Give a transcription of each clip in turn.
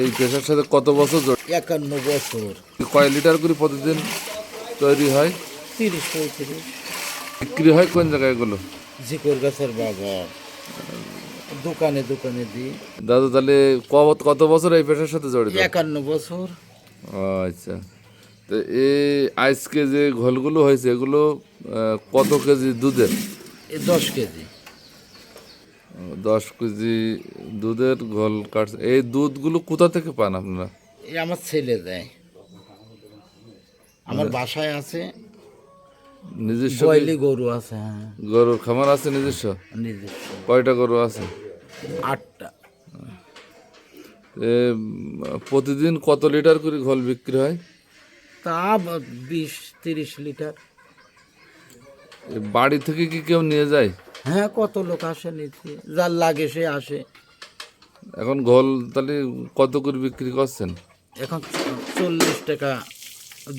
এই পেশার সাথে কত বছর জড়িত একান্ন বছর। কয় লিটার করে প্রতিদিন তৈরি হয়? তিরিশ পঁয়ত্রিশ। বিক্রি হয় কোন জায়গায় এগুলো? জিকর গাছের বাজার দোকানে দোকানে দিই। দাদু তাহলে কত বছর এই পেশার সাথে জড়িত? একান্ন বছর। আচ্ছা। তো এই আজকে যে ঘোলগুলো হয়েছে এগুলো কত কেজি দুধের? দশ কেজি। দশ কেজি দুধের ঘোল কাটছে এই দুধগুলো কোথা থেকে পান আপনারা? এই আমার ছেলে দেয়। আমার বাসায় আছে। নিজস্ব কি? গরু আছে হ্যাঁ। গরুর খামার আছে নিজস্ব? নিজস্ব। কয়টা গরু আছে? আটটা। এ, প্রতিদিন কত লিটার করে ঘোল বিক্রি হয়? তা বিশ তিরিশ লিটার। এ, বাড়ি থেকে কি কেউ নিয়ে যায়? হ্যাঁ কত লোক আসে নিতে। যার লাগে সে আসে। এখন ঘোল তাহলে কত করে বিক্রি করছেন? এখন চল্লিশ টাকা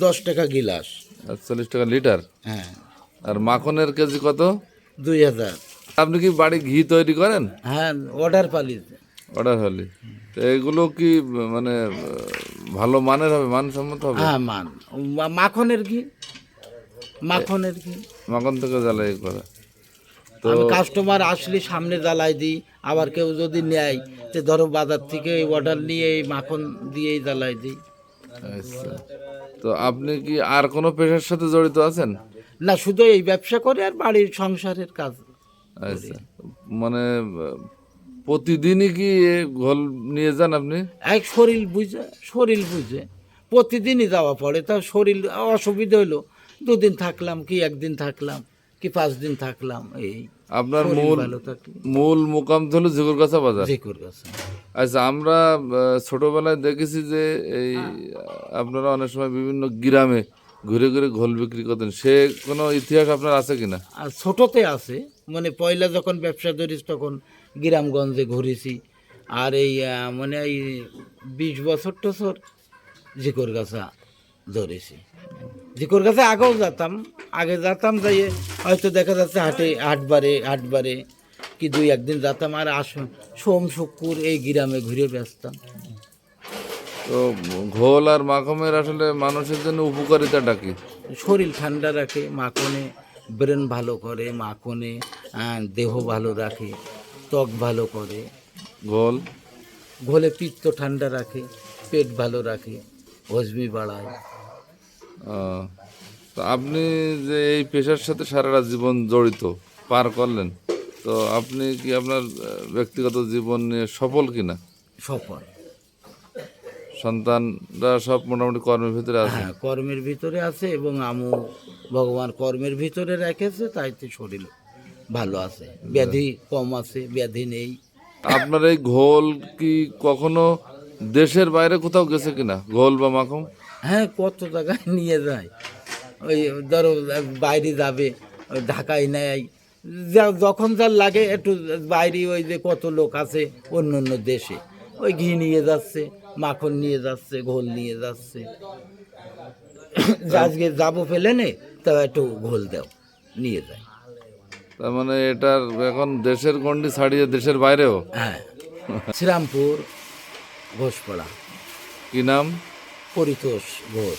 দশ টাকা গিলাস। আটচল্লিশ টাকা লিটার? হ্যাঁ। আর মাখনের কেজি কত? দুই হাজার। আপনি কি বাড়ি ঘি তৈরি করেন? হ্যাঁ অর্ডার পালি অর্ডার হলে তো এগুলো কি মানে ভালো মানের হবে মানসম্মত হবে? হ্যাঁ মান। মাখনের ঘি। মাখনের ঘি। মাখন থেকে জ্বালাই করা। আমি কাস্টমার আসলে সামনে জ্বালাই দিই আবার কেউ যদি নেয় যে ধরো বাজার থেকে এই অর্ডার নিয়ে এই মাখন দিয়েই জ্বালাই দিই। আচ্ছা। তো আপনি কি আর কোনো পেশার সাথে জড়িত আছেন? না শুধু এই ব্যবসা করে আর বাড়ির সংসারের কাজ আচ্ছা। মানে প্রতিদিনই কি ঘোল নিয়ে যান আপনি? এক শরীর বুঝে শরীর বুঝে। প্রতিদিনই যাওয়া পড়ে তা শরীর অসুবিধা হইল দুদিন থাকলাম কি একদিন থাকলাম কি পাঁচ দিন থাকলাম এই। আপনার মূল মূল মোকাম তো হলো ঝিগুরগাছা বাজার। আচ্ছা আমরা ছোটবেলায় দেখেছি যে এই আপনারা অনেক সময় বিভিন্ন গ্রামে ঘুরে ঘুরে ঘোল বিক্রি করতেন। সে কোনো ইতিহাস আপনার আছে কিনা? আর ছোটতে আছে। মানে পয়লা যখন ব্যবসা ধরিস তখন গ্রামগঞ্জে ঘুরেছি। আর এই মানে এই বিশ বছর টছর জিকর গাছা ধরেছি। জিকর গাছে আগেও যেতাম। আগে যেতাম যাইয়ে হয়তো দেখা যাচ্ছে হাটে হাটবারে হাটবারে কি দুই একদিন যেতাম আর আস সোম শুক্কুর এই গ্রামে ঘুরে ব্যস্তাম তো ঘোল আর মাখমের আসলে মানুষের জন্য উপকারিতা ডাকি শরীর ঠান্ডা রাখে মাখনে ব্রেন ভালো করে মাখনে দেহ ভালো রাখে ত্বক ভালো করে। ঘোল? ঘোলে পিত্ত ঠান্ডা রাখে পেট ভালো রাখে হজমি বাড়ায়। তো আপনি যে এই পেশার সাথে সারাটা জীবন জড়িত পার করলেন তো আপনি কি আপনার ব্যক্তিগত জীবন নিয়ে সফল কিনা? সফল। সন্তানরা সব মোটামুটি কর্মের ভিতরে আছে? হ্যাঁ কর্মের ভিতরে আছে এবং আমু ভগবান কর্মের ভিতরে রেখেছে তাইতে শরীর ভালো আছে। ব্যাধি কম আছে ব্যাধি নেই। আপনার এই ঘোল কি কখনো দেশের বাইরে কোথাও গেছে কিনা? ঘোল বা মাখম হ্যাঁ কত জায়গায় নিয়ে যায়। ওই ধরো বাইরে যাবে ওই ঢাকায় নেয়। যা- যখন যার লাগে একটু বাইরে ওই যে কত লোক আছে অন্য অন্য দেশে। ওই ঘি নিয়ে যাচ্ছে মাখন নিয়ে যাচ্ছে ঘোল নিয়ে যাচ্ছে। আজকে যাব ফেলে নে তা একটু ঘোল দাও নিয়ে যায় তার মানে এটার এখন দেশের গন্ডি ছাড়িয়ে দেশের বাইরেও? হ্যাঁ। শ্রীরামপুর ঘোষপাড়া। কি নাম? পরিতোষ ঘোষ।